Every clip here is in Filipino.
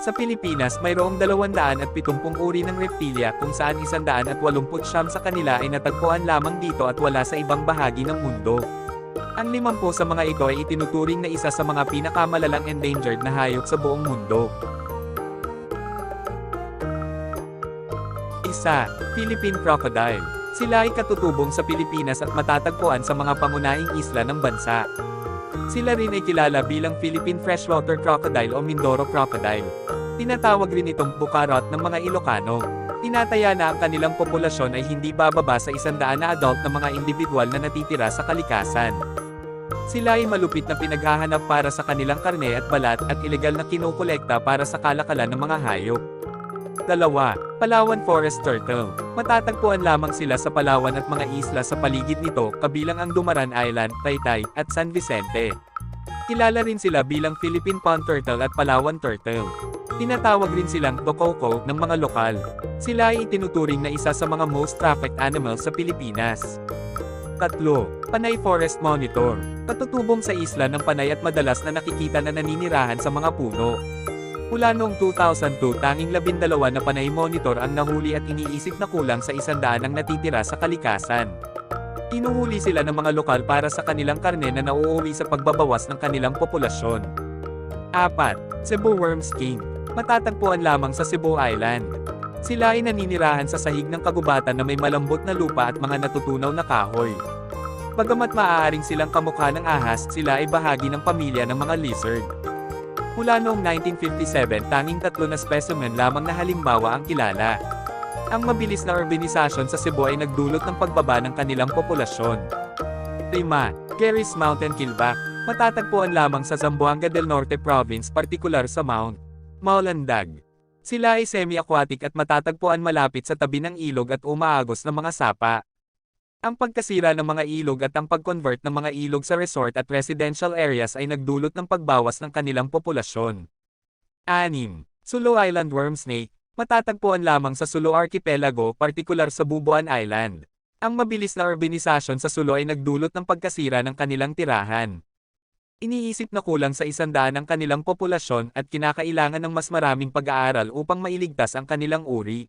Sa Pilipinas mayroong 270 uri ng reptilya kung saan 189 sa kanila ay natagpuan lamang dito at wala sa ibang bahagi ng mundo. Ang limampu sa mga ito ay itinuturing na isa sa mga pinakamalalang endangered na hayop sa buong mundo. Isa, Philippine Crocodile. Sila ay katutubong sa Pilipinas at matatagpuan sa mga pangunahing isla ng bansa. Sila rin ay kilala bilang Philippine Freshwater Crocodile o Mindoro Crocodile. Tinatawag rin itong bukarot ng mga Ilocano. Tinataya na ang kanilang populasyon ay hindi bababa sa isandaan na adult na mga individual na natitira sa kalikasan. Sila ay malupit na pinaghahanap para sa kanilang karne at balat at ilegal na kinukolekta para sa kalakalan ng mga hayop. Dalawa, Palawan Forest Turtle. Matatagpuan lamang sila sa Palawan at mga isla sa paligid nito, kabilang ang Dumaran Island, Taytay, at San Vicente. Kilala rin sila bilang Philippine Pond Turtle at Palawan Turtle. Tinatawag rin silang Tokoko ng mga lokal. Sila ay itinuturing na isa sa mga most trafficked animals sa Pilipinas. Tatlo, Panay Forest Monitor. Patutubong sa isla ng Panay at madalas na nakikita na naninirahan sa mga puno. Mula noong 2002 tanging labindalawa na panay monitor ang nahuli at iniisip na kulang sa isandaan ang natitira sa kalikasan. Inuhuli sila ng mga lokal para sa kanilang karne na nauuwi sa pagbabawas ng kanilang populasyon. 4. Cebu Worms King. Matatagpuan lamang sa Cebu Island. Sila ay naninirahan sa sahig ng kagubatan na may malambot na lupa at mga natutunaw na kahoy. Bagamat maaaring silang kamukha ng ahas, sila ay bahagi ng pamilya ng mga lizard. Mula noong 1957 tanging tatlo na specimen lamang na halimbawa ang kilala. Ang mabilis na urbanisasyon sa Cebu ay nagdulot ng pagbaba ng kanilang populasyon. 5. Gary's Mountain Kilback. Matatagpuan lamang sa Zamboanga del Norte Province partikular sa Mount Maulandag. Sila ay semi-aquatic at matatagpuan malapit sa tabi ng ilog at umaagos ng mga sapa. Ang pagkasira ng mga ilog at ang pag-convert ng mga ilog sa resort at residential areas ay nagdulot ng pagbawas ng kanilang populasyon. 6. Sulu Island Worm Snake. Matatagpuan lamang sa Sulu Archipelago, partikular sa Bubuan Island. Ang mabilis na urbanisasyon sa Sulu ay nagdulot ng pagkasira ng kanilang tirahan. Iniisip na kulang sa isandaan ang kanilang populasyon at kinakailangan ng mas maraming pag-aaral upang mailigtas ang kanilang uri.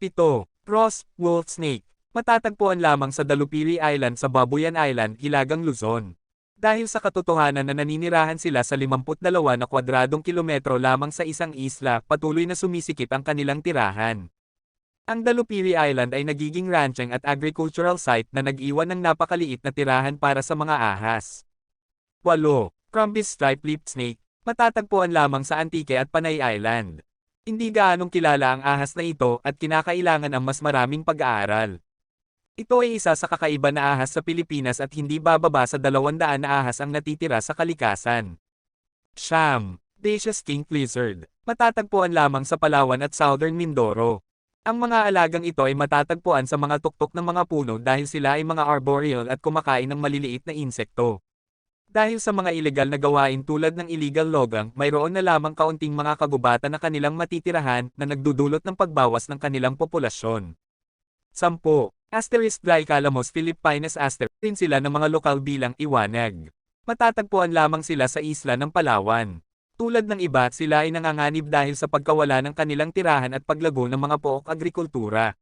7. Ross Wolf Snake. Matatagpuan lamang sa Dalupiri Island sa Babuyan Island, Hilagang Luzon. Dahil sa katotohanan na naninirahan sila sa 52 na kwadradong kilometro lamang sa isang isla, patuloy na sumisikip ang kanilang tirahan. Ang Dalupiri Island ay nagiging ranching at agricultural site na nag-iwan ng napakaliit na tirahan para sa mga ahas. 8. Crumbis Striped Leaf Snake. Matatagpuan lamang sa Antique at Panay Island. Hindi gaanong kilala ang ahas na ito at kinakailangan ang mas maraming pag-aaral. Ito ay isa sa kakaiba na ahas sa Pilipinas at hindi bababa sa 200 na ahas ang natitira sa kalikasan. Sham, Dacious King Lizard. Matatagpuan lamang sa Palawan at Southern Mindoro. Ang mga alagang ito ay matatagpuan sa mga tuktok ng mga puno dahil sila ay mga arboreal at kumakain ng maliliit na insekto. Dahil sa mga ilegal na gawain tulad ng illegal logging, mayroon na lamang kaunting mga kagubatan na kanilang matitirahan na nagdudulot ng pagbawas ng kanilang populasyon. 10. Asterisk Glycalamus philippinus asterisk din sila ng mga lokal bilang iwanag. Matatagpuan lamang sila sa isla ng Palawan. Tulad ng iba, sila ay nanganganib dahil sa pagkawala ng kanilang tirahan at paglago ng mga pook agrikultura.